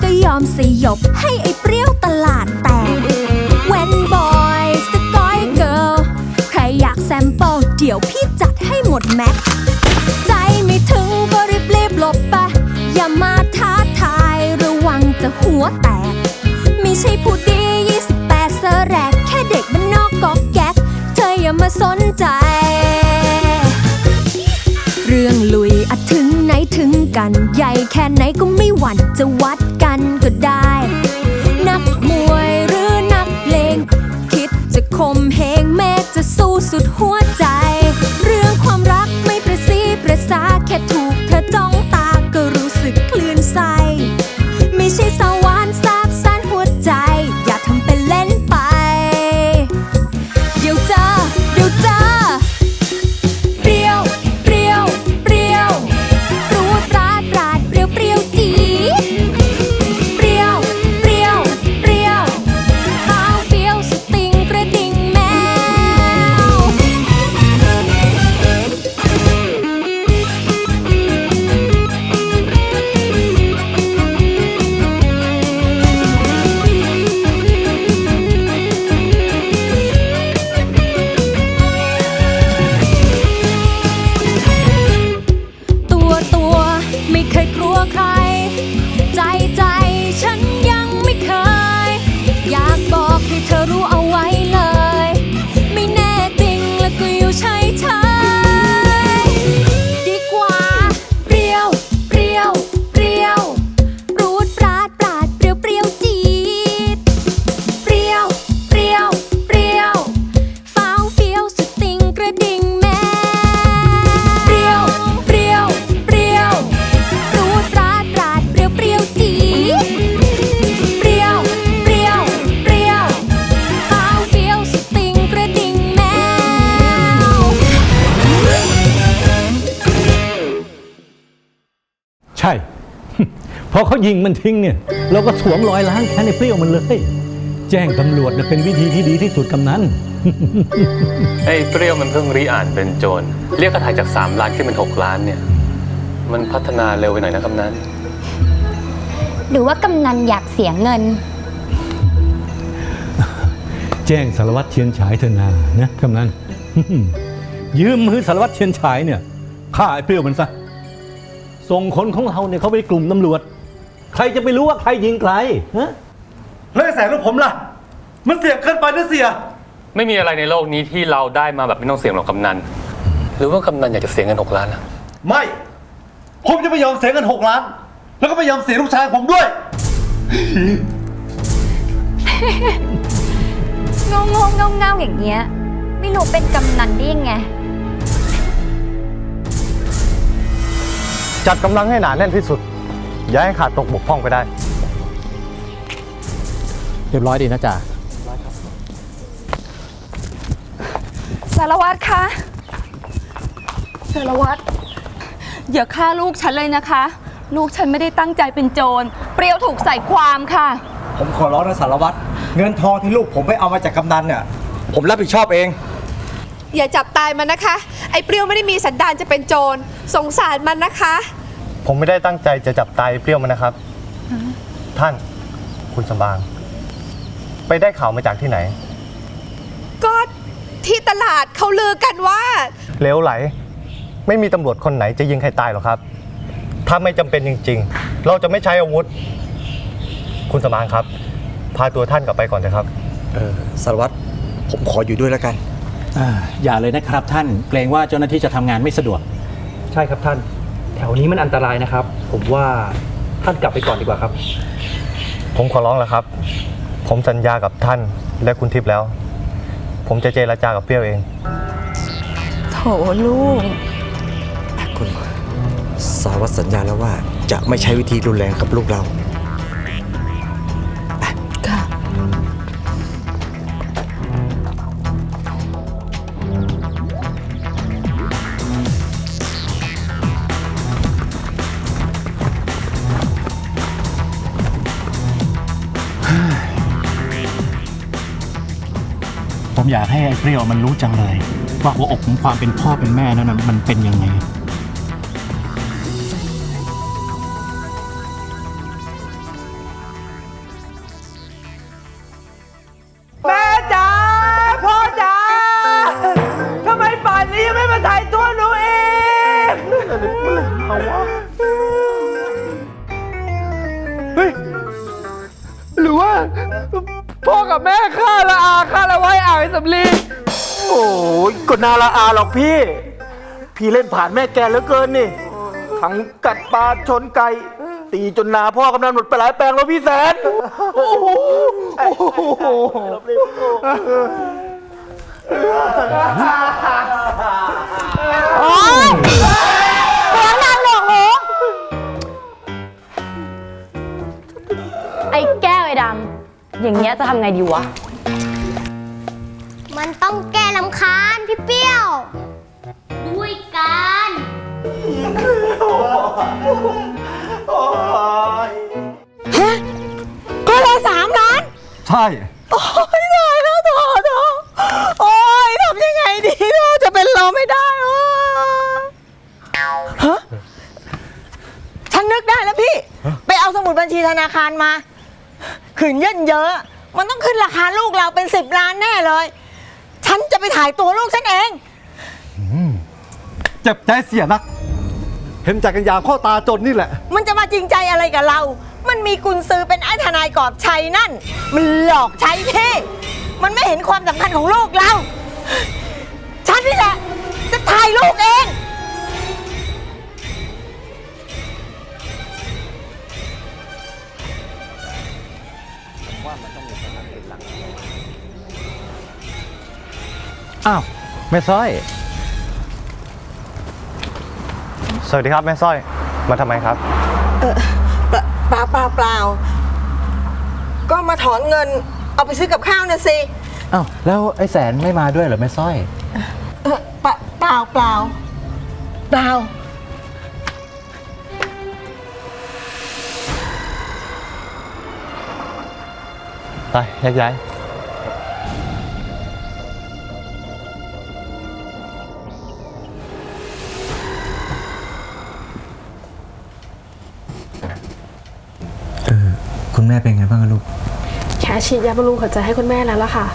ก็ยอมสยบ ให้ไอ้เปรี้ยวตลาดแตกแวนบอยสกอยเกิลใครอยากแซมเปิลเดี๋ยวพี่จัดให้หมดแม็ก ใจไม่ถึงก็รีบรีบหลบไป อย่ามาท้าทายระวังจะหัวแตก ไม่ใช่ผู้ดี 28เสแรก แค่เด็กมันนอกกอกแก๊ก เธออย่ามาสนใจ เรื่องลุยอะถึงไหนถึงกัน ใหญ่แค่ไหนก็ไม่หวั่นจะวัด ได้ นักมวยหรือนักเลง คิดจะคมเหงแม้จะสู้สุดหัวใจ เรื่องความรักไม่ประสีประสาแค่ถูก ยิงมันทิ้งเนี่ยเราก็สวมรอยล้างแค้นในเปรี้ยวมันเลย แจ้งตำรวจน่ะเป็นวิธีที่ดีที่สุดกำนั้นไอ้เปรี้ยวมันเพิ่งรีอ่านเป็นโจรเรียกกระถ่ายจาก 3 ล้านขึ้นเป็น 6 ล้านเนี่ย มันพัฒนาเร็วไปหน่อยนะกำนันหรือว่ากำนันอยากเสียเงิน แจ้งสารวัตรเชียนฉายเถอะนานะกำนั้นยืมมือสารวัตรเชียนฉายเนี่ยฆ่าไอ้เปรี้ยวมันซะส่งคนของเราเนี่ยเขาไปกลุ่มตำรวจ ใครจะไปรู้ว่าใครยิงใครฮะแล้วไอ้แสงลูกผมล่ะ มันเสี่ยงเกินไปนะเสีย ไม่มีอะไรในโลกนี้ที่เราได้มาแบบไม่ต้องเสี่ยงหรอกกำนัน หรือว่ากำนันอยากจะเสียเงิน6ล้านล่ะไม่ ผมจะไม่ยอมเสียเงินหกล้าน แล้วก็ไม่ยอมเสียลูกชายผมด้วยโง่โง่เง่าเง่าอย่างเงี้ย ไม่รู้เป็นกำนันได้ยังไง จัดกำลังให้หนาแน่นที่สุด อย่าให้ขาดตกบกพร่องไปได้ เรียบร้อยดีนะจ๊ะสารวัตรคะสารวัตรอย่าฆ่าลูกฉันเลยนะคะ ลูกฉันไม่ได้ตั้งใจเป็นโจร เปรี้ยวถูกใส่ความค่ะ ผมขอร้องนะสารวัตรเงินทองที่ลูกผมไปเอามาจากกำนันเนี่ย ผมรับผิดชอบเอง อย่าจับตายมันนะคะ ไอ้เปรี้ยวไม่ได้มีสันดานจะเป็นโจร สงสารมันนะคะ ผมไม่ได้ตั้งใจจะจับตายเปรี้ยวมันนะครับ ท่านคุณสำบาง ไปได้ข่าวมาจากที่ไหน ก็ที่ตลาดเขาลือกันว่าเลวไหล ไม่มีตำรวจคนไหนจะยิงใครตายหรอกครับ ถ้าไม่จำเป็นจริง ๆ เราจะไม่ใช้อาวุธ คุณสมางครับ พาตัวท่านกลับไปก่อนเถอะครับ เออสารวัตรผมขออยู่ด้วยแล้วกัน อ่าอย่าเลยนะครับท่านเกรงว่าเจ้าหน้าที่จะทำงานไม่สะดวก ใช่ครับท่านแถวนี้มันอันตรายนะครับ ผมว่าท่านกลับไปก่อนดีกว่าครับ ผมขอร้องแล้วครับ ผมสัญญากับท่านและคุณทิพย์แล้ว ผมจะเจรจากับเปรี้ยวเอง โถลูก คุณสารวัตรสัญญาแล้วว่าจะไม่ใช้วิธีรุนแรงกับลูกเรา อยากให้ไอ้เปรี้ยวมันรู้จังเลย ว่าหัวอกของความเป็นพ่อเป็นแม่นั้นนะมันเป็นยังไง กับแม่ฆ่าละอาฆ่าละไว้อ่างสำลีโอ้ยก็นาละอาหรอกพี่ พี่เล่นผ่านแม่แกเหลือเกินนี่ ทั้งกัดปลาชนไก่ตีจนนาพ่อกำนันหมดไปหลายแปลงแล้วพี่แสน โอ้โหโอ้โหโอ๊ย อย่างเงี้ยจะทำไงดีวะ มันต้องแก้ลำคาญพี่เปรี้ยว ด้วยกันก็ละสามล้าน ใช่ โอ้ยตายแล้วโถโถโอ้ยทำยังไงดีโถจะเป็นเราไม่ได้โอ้ยฮะฉันนึกได้แล้วพี่ ไปเอาสมุดบัญชีธนาคารมา ขืนเยินเยอะ มันต้องขึ้นราคาลูกเราเป็นสิบล้านแน่เลย ฉันจะไปถ่ายตัวลูกฉันเอง เจ็บใจเสียนัก เห็นจากกันยาข้อตาจนนี่แหละ มันจะมาจริงใจอะไรกับเรา มันมีกุญซือเป็นไอ้ทนายกอบชัยนั่น มันหลอกใช้พี่ มันไม่เห็นความสำคัญของลูกเรา ฉันนี่แหละ จะถ่ายลูกเอง อ้าว แม่ซ้อย สวัสดีครับแม่สร้อย มาทำไมครับเปล่าเปล่าเปล่าก็มาถอนเงินเอาไปซื้อกับข้าวนะสิอ้าว แล้วไอ้แสนไม่มาด้วยเหรอแม่สร้อย เออเปล่าเปล่าเปล่าเปล่าไปแยกย้าย คุณแม่เป็นไงบ้างอะลูก แค่ฉีดยาบำรุงหัวใจให้คุณแม่แล้วล่ะค่ะ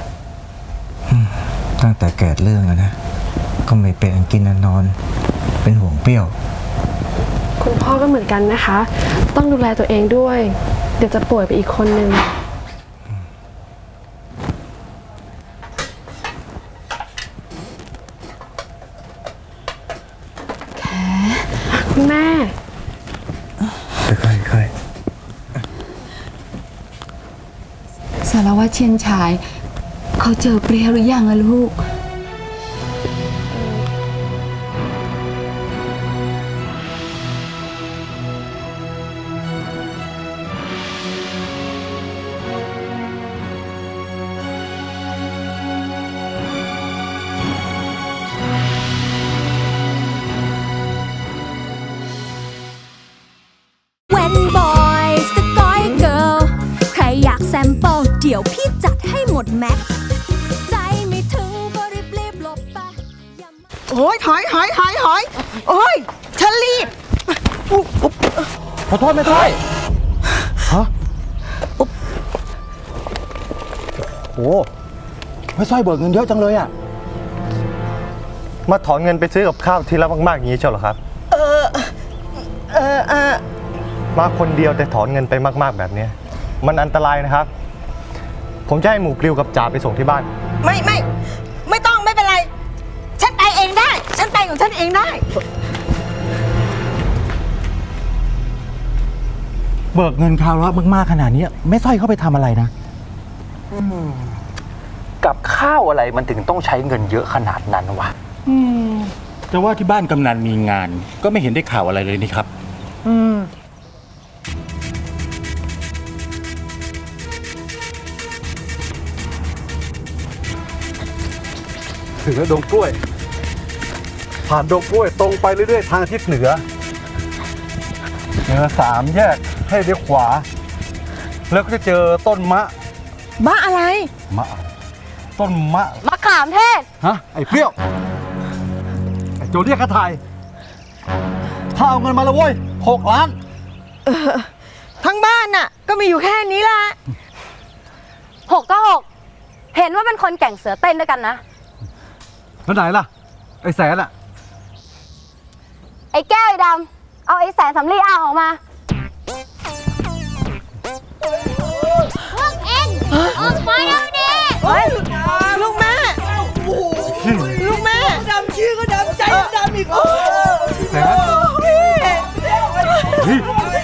ตั้งแต่เกิดเรื่องอะนะ ก็ไม่เป็นอันกินอันนอน เป็นห่วงเปรี้ยว คุณพ่อก็เหมือนกันนะคะ ต้องดูแลตัวเองด้วย เดี๋ยวจะป่วยไปอีกคนนึง แขคุณแม่ ค่อย สารวัตร เชียนชาย เขาเจอเปรี้ยหรือยังอะลูก ดี๋ยวพี่จัดให้หมดแม็กซ์ใจไม่ถึงก็รีบรีบๆหลบไปอย่ามาโอ้ยถอยถอยถอยถอยโอ้ยฉันรีบขอโทษแม่ซ้อยฮะโอ้แม่ซ้อยเบิกเงินเยอะจังเลยอะ มาถอนเงินไปซื้อกับข้าวทีละมากๆอย่างนี้เชียวเหรอครับ เออ เออเออมาคนเดียวแต่ถอนเงินไปมาก ๆ แบบเนี้ยมันอันตรายนะครับ ผมจะให้หมูปลิวกับจ่าไปส่งที่บ้าน ไม่ไม่ ไม่ต้องไม่เป็นไร ฉันไปเองได้ ฉันไปของฉันเองได้ เบิกเงินคราวละมากๆขนาดนี้แม่สร้อยเข้าไปทำอะไรนะ กับข้าวอะไรมันถึงต้องใช้เงินเยอะขนาดนั้นวะจะว่าที่บ้านกำนันมีงาน ก็ไม่เห็นได้ข่าวอะไรเลยนี่ครับถึง แล้วดงกล้วย ผ่านดงกล้วยตรงไปเรื่อยๆ ทางทิศเหนือเจอสามแยกให้เลี้ยวขวา แล้วก็จะเจอต้นมะบ้าอะไร มะต้นมะมะขามเทศ ฮะไอ้เปรี้ยวไอ้โจเรียกกระถ่ายถ้าเอาเงินมาแล้วเว้ยหกล้านทั้งบ้านน่ะ ก็มีอยู่แค่นี้ละหกก็หก เห็นว่าเป็นคนแก่งเสือเต้นด้วยกันนะ แล้วไหนล่ะ ไอ้แสนอะไอ้แก้วไอ้ดำเอาไอ้แสนสำลีอ่างออกมาพวกเอ็งออกมาเดี๋ยวนี้เฮ้ยลูกแม่ ลูกแม่ ดำชื่อก็ดำใจก็ดำอีกโอ้แสน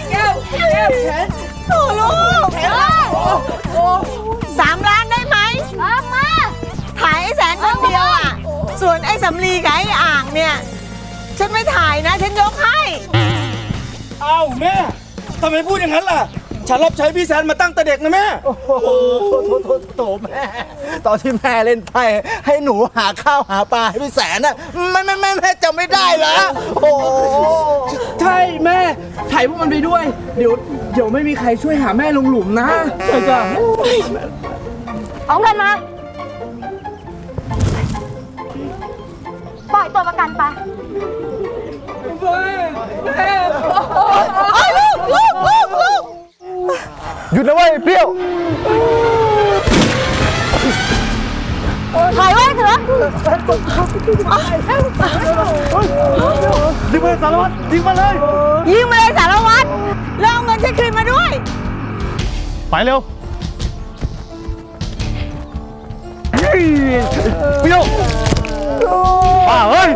แก้วแก้วแขนโอ้ลูกแขนโอ้สามล้านได้ไหมออกมา ส่วนไอ้สำลีกับไอ้อ่างเนี่ย ฉันไม่ถ่ายนะ ฉันยกให้ เอ้าแม่ทำไมพูดอย่างนั้นล่ะ ฉันรับใช้พี่แซนมาตั้งแต่เด็กนะแม่ โอ้โหโถโถโถแม่ตอนที่แม่เล่นไพ่ให้หนูหาข้าวหาปลาให้พี่แสนน่ะแม่แม่แม่แม่จำไม่ได้เหรอโอ้โหใช่แม่ถ่ายพวกมันไปด้วย เดี๋ยวเดี๋ยวไม่มีใครช่วยหาแม่ลงหลุมนะใช่จ้ะ เอาเงินมา ตัวประกันไปลูกลูกลูกลูกหยุดนะเว้ยเปรี้ยวถ่ายไว้เถอะดิเพื่อนสารวัตรยิงมาเลย ยิงมาเลยสารวัตรแล้วเอาเงินฉันคืนมาด้วย ไปเร็วเปรี้ยว ป้าเฮ้ย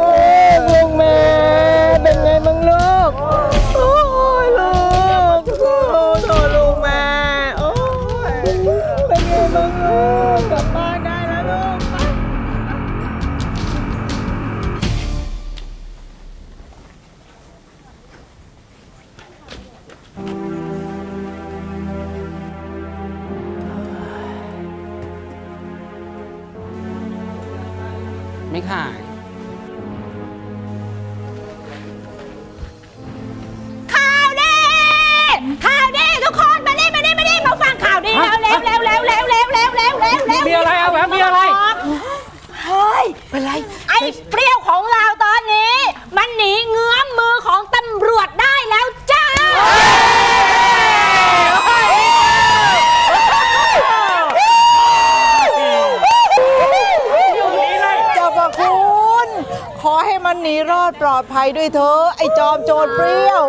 ดปลอดภัยด้วยเถอะไอ้จอมโจรเปรี้ยว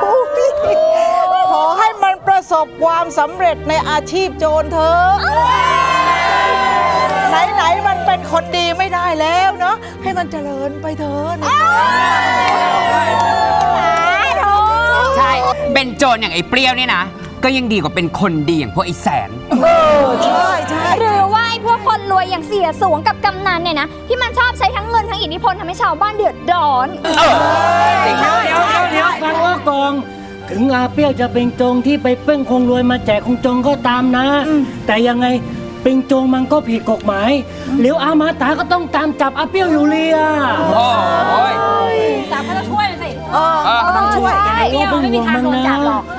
โอ้ยขอให้มันประสบความสำเร็จในอาชีพโจรเถอะไหน ๆ มันเป็นคนดีไม่ได้แล้วเนาะให้มันเจริญไปเถอะนะใช่ เป็นโจรอย่างไอ้เปรี้ยวนี่นะ ก็ยังดีกว่าเป็นคนดีอย่างพวกไอ้แสนใช่ใช่หรือว่าไอ้พวกคนร วยอย่างเสียสวงกับกำนันเนี่ยนะ ที่มันชอบใช้ทั้งเงินทั้งอิทธิพลทำให้ชาวบ้านเดือดร้อนเดี๋ยวเดี๋ยวเดี๋ยวฟังว่ากอง ถึงอาเปรี้ยวจะเป็นโจงที่ไปเป้งคงรวยมาแจกคงจงก็ตามนะ แต่ยังไงเป็นโจงมันก็ผิดกฎหมายเดี๋ยวอามาตาก็ต้องตามจับอาเปรี้ยวอยู่เรียโอ้ยจับก็ต้องช่วยมันสิเออก็ต้องช่วยแต่ก็เป็นห่วงมันนะ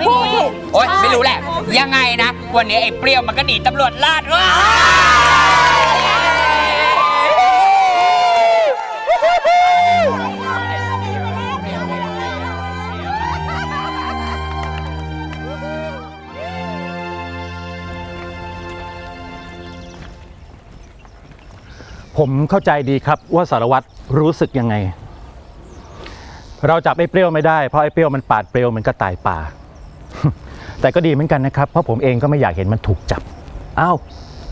พูดถูกโอ๊ยไม่รู้แหละ ยังไงนะ วันนี้ไอ้เปรี้ยวมันก็หนีตำรวจลาดว้า ผมเข้าใจดีครับว่าสารวัตรรู้สึกยังไง เราจับไอ้เปรี้ยวไม่ได้เพราะไอ้เปรี้ยวมันปาดเปรี้ยวเหมันก็ตายป่า แต่ก็ดีเหมือนกันนะครับ เพราะผมเองก็ไม่อยากเห็นมันถูกจับ อ้าว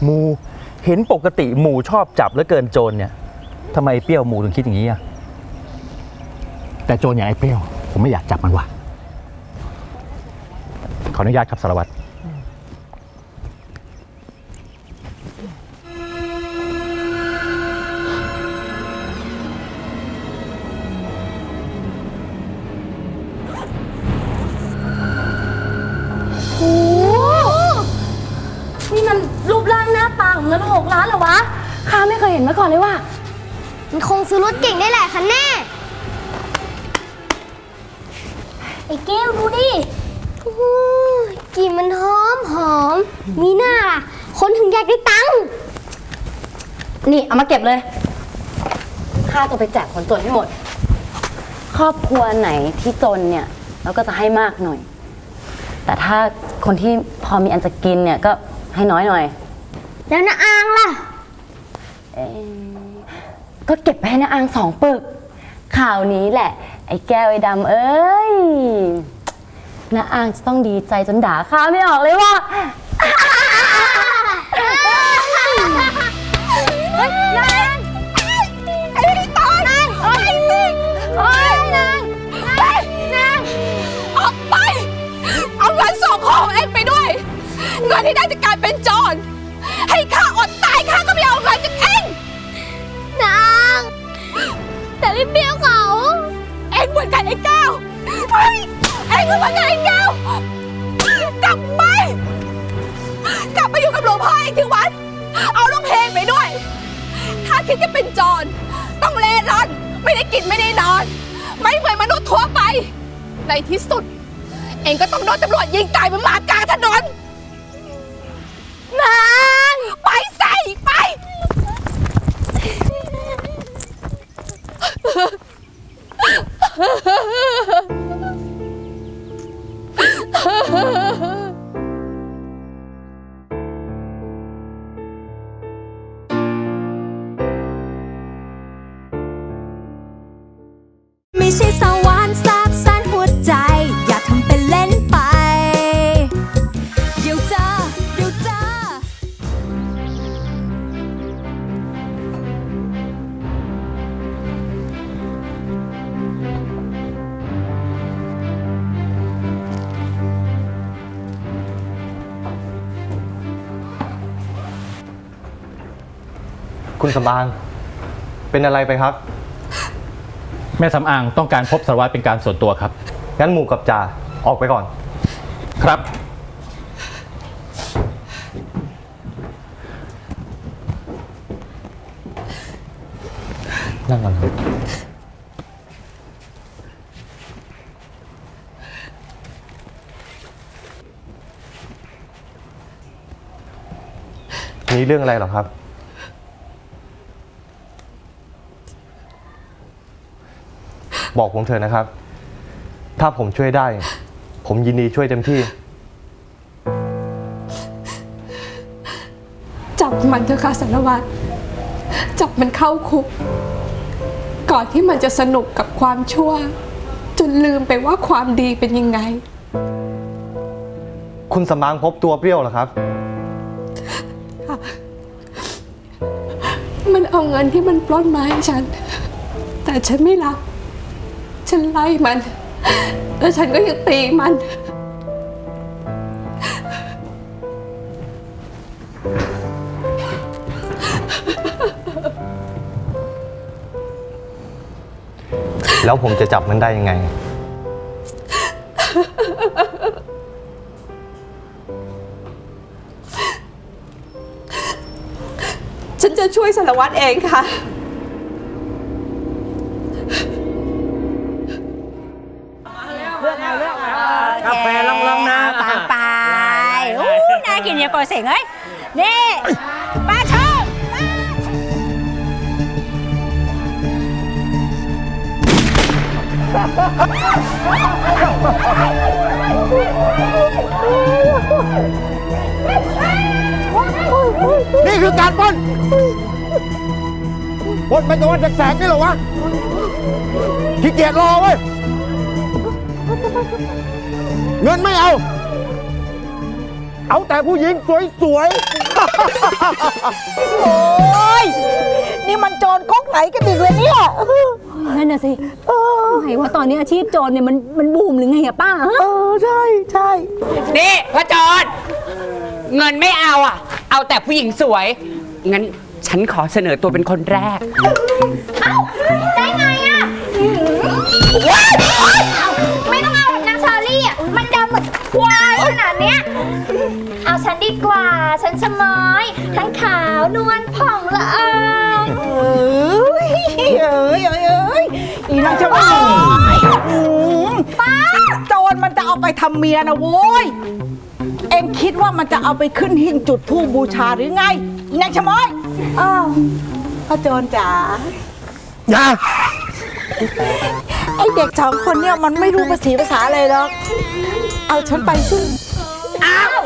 หมูเห็นปกติหมูชอบจับแล้วเกินโจรเนี่ยทำไมเปรี้ยวหมูถึงคิดอย่างนี้อะแต่โจรอย่างไอ้เปรี้ยว ผมไม่อยากจับมันว่ะขออนุญาตครับสารวัตร ข้าจะไปแจกคนจนให้หมด ครอบครัวไหนที่จนเนี่ยเราก็จะให้มากหน่อย แต่ถ้าคนที่พอมีอันจะกินเนี่ยก็ให้น้อยหน่อย แล้วนะอางล่ะ เอ่อก็เก็บไปให้นาอางสองปึก ข่าวนี้แหละ ไอ้แก้วไอ้ดำเอ้ยน้าอ้างจะต้องดีใจจนด่าข้าไม่ออกเลยว่า งินที่ได้จากการเป็นโจร ให้ข้าอดตายข้าก็ไม่เอาเงินจากเองนาง แต่พี่เปรี้ยวเขา เองเหมือนกันไอ้แก้วเฮ้ยเองก็เหมือนกันไอ้แก้วกลับไปกลับไปอยู่กับหลวงพ่อเองที่วัด เอาลูกเพลงไปด้วย ถ้าคิดจะเป็นโจรต้องเล่ร่อนไม่ได้กินไม่ได้นอน ไม่เหมือนมนุษย์ทั่วไป ในที่สุด เองก็ต้องโดนตำรวจยิงตายบนหมากลางถนนนางไปใส่ไปไม่ คุณสำอาง เป็นอะไรไปครับ แม่สำอางต้องการพบสารวัตรเป็นการส่วนตัวครับ งั้นหมู่กับจ่าออกไปก่อน ครับ นั่งก่อนครับมีเรื่องอะไรเหรอครับ บอกผมเถอะนะครับ ถ้าผมช่วยได้ ผมยินดีช่วยเต็มที่ จับมันเถอะค่ะสารวัตรจับมันเข้าคุก ก่อนที่มันจะสนุกกับความชั่ว จนลืมไปว่าความดีเป็นยังไง คุณสมางพบตัวเปรี้ยวเหรอครับ มันเอาเงินที่มันปล้นมาให้ฉัน แต่ฉันไม่รับ ฉันไล่มัน แล้วฉันก็ยังตีมัน แล้วผมจะจับมันได้ยังไง ฉันจะช่วยสารวัตรเองค่ะ กินยาก่อเสียงเอ้ยนี่ป้าชอนี่คือการปล้นปล้นไปตะวันแสกๆนี่เหรอวะขี้เกียจรอเว้ย เงินไม่เอา เอาแต่ผู้หญิงสวยๆโอ้ยนี่มันโจรก๊กไหนกันอีกเลยเนี่ยนั่นน่ะสิไหนว่าตอนนี้อาชีพโจรเนี่ยมันมันบูมหรือไงอะป้าฮะเออใช่ใช่นี่พ่อจอนเงินไม่เอาอะ เอาแต่ผู้หญิงสวย งั้นฉันขอเสนอตัวเป็นคนแรกได้ไงอะไม่ต้องเอานางชาลี่อะ มันดำเหมือนควายขนา ดเนี้ยเอาฉันดีกว่า ฉันชะม้อย ทั้งขาวนวลผ่องละอองเอ้ยเอ้ยเอ้ยเอ้ยอีนางจะมาป้าโจรมันจะเอาไปทำเมียนะโว้ย เอ็งคิดว่ามันจะเอาไปขึ้นหิ้งจุดธูปบูชาหรือไงอีนางชะม้อยอ้าวพ่อโจรจ๋าอย่าไอเด็กสองคนเนี่ยมันไม่รู้ภาษีภาษาเลยหรอก เอาฉันไปสิอ้าวปะชม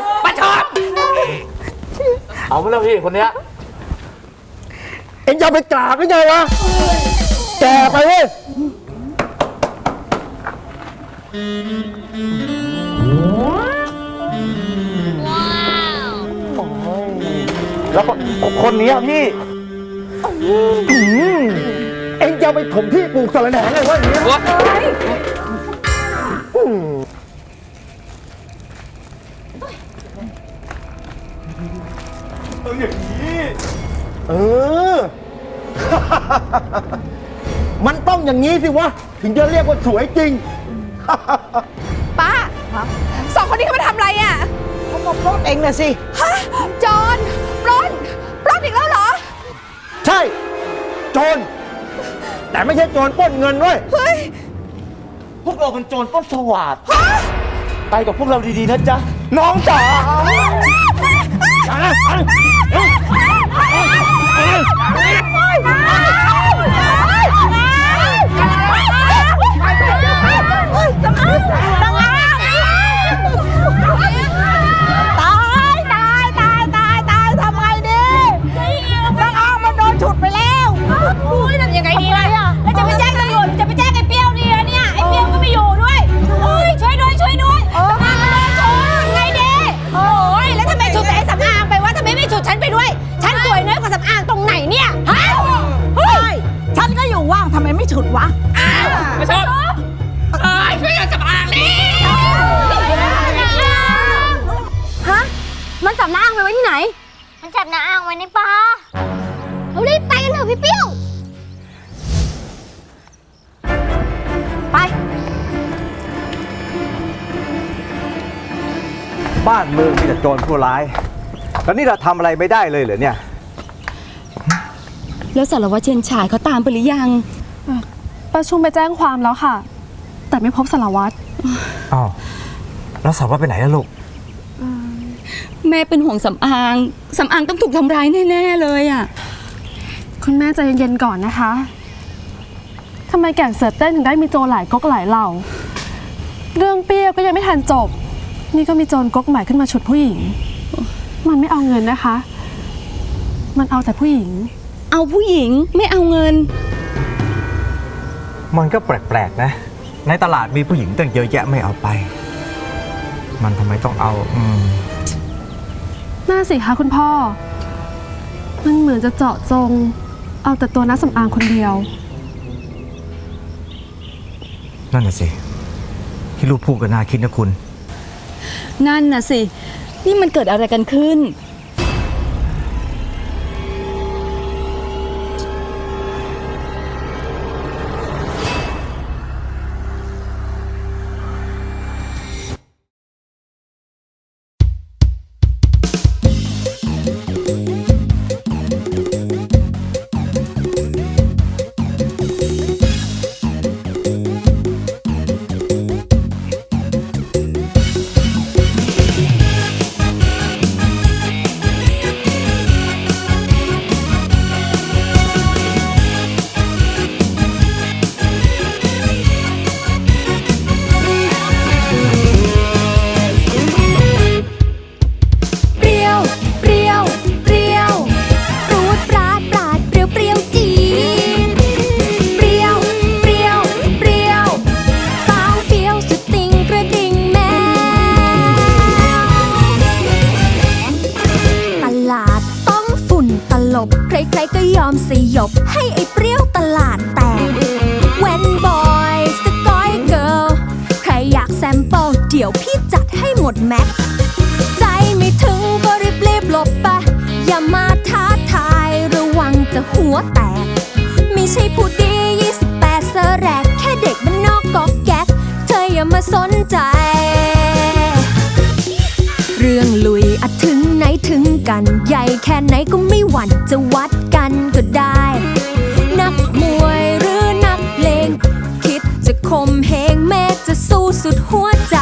เอาไปแล้วพี่คนเนี้ยเอ็งจะเอาไปกราบหรือไงวะ แกไปเว้ย แล้วก็คนนี้อะพี่อืมเอ็งจะเอาไปถมที่ปลูกสะระแหน่ไงวะอย่างเงี้ยอื เออ มันต้องอย่างนี้สิวะ ถึงจะเรียกว่าสวยจริง ป้าสองคนนี้เขามาทำอะไรอะเขามาปล้นเองน่ะสิ ฮะโจรปล้นปล้นอีกแล้วเหรอ ใช่ โจร แต่ไม่ใช่โจรปล้นเงินด้วย เฮ้ย พวกเราเป็นโจรปล้นสวัสดไปกับพวกเราดีๆนะจ๊ะ น้องจ๋าตายตายตายตายตายทำไงดีนางอ้างมันโดนฉุดไปแล้วอุ้ยทำยังไงดีล่ะแล้วจะไปแจ้งตำรวจหรือจะไปแจ้งไอ้เปรี้ยวดีอะเนี่ยไอ้เปรี้ยวก็ไม่อยู่ด้วยอุ้ยช่วยด้วยช่วยด้วยสำอา ฉุดแต่ไอ้สำอางไปวะทำไมไม่ฉุดฉันไปด้วยำอางตรงไหนเนี่ยฮะเฮ้ยฉันก็อยู่ว่างทำไมไม่ฉุดวะมาชมเอ้ยช่วยกันสำอางนี่ฮะ มันจับน้าอ่างไปไว้ที่ไหน มันจับน้าอ่างไว้ในป่าเรารีบไปกันเถอะพี่เปรี้ยว ไป บ้านเมืองมีแต่โจรผู้ร้าย แล้วนี่เราทำอะไรไม่ได้เลยเหรอเนี่ย แล้วสารวัตรเชียนฉายเขาตามไปหรือยัง ประชุมไปแจ้งความแล้วค่ะ แต่ไม่พบสารวัตรอ้าวแล้วสาวว่าไปไหนล่ะลูก แม่เป็นห่วงสำอางสำอางต้องถูกทำร้ายแน่ๆเลยอะ คุณแม่ใจเย็นๆก่อนนะคะทำไมแก่งเสือเต้นถึงได้มีโจรหลายก๊กหลายเหล่า เรื่องเปรี้ยวก็ยังไม่ทันจบ นี่ก็มีโจรก๊กใหม่ขึ้นมาฉุดผู้หญิง มันไม่เอาเงินนะคะ มันเอาแต่ผู้หญิง เอาผู้หญิงไม่เอาเงิน มันก็แปลกๆนะ ในตลาดมีผู้หญิงตั้งเยอะแยะไม่เอาไป มันทำไมต้องเอาอืมน่าสิคะคุณพ่อ มันเหมือนจะเจาะจง เอาแต่ตัวนักสำอางคนเดียว นั่นน่ะสิ ที่ลูกพูดก็น่าคิดนะคุณ นั่นน่ะสิ นี่มันเกิดอะไรกันขึ้น ดให้หมดแม็กใจไม่ถึงก็รีบรีบๆหลบไป อย่ามาท้าทายระวังจะหัวแตก ไม่ใช่ผู้ดียี่สิบแปดเสแรก แค่เด็กบ้านนอกกอกแก๊ก เธออย่ามาสนใจ เรื่องลุยอาจถึงไหนถึงกัน ใหญ่แค่ไหนก็ไม่หวั่นจะวัดกันก็ได้ นักมวยหรือนักเลงคิดจะข่มเหงแม้จะสู้สุดหัวใจ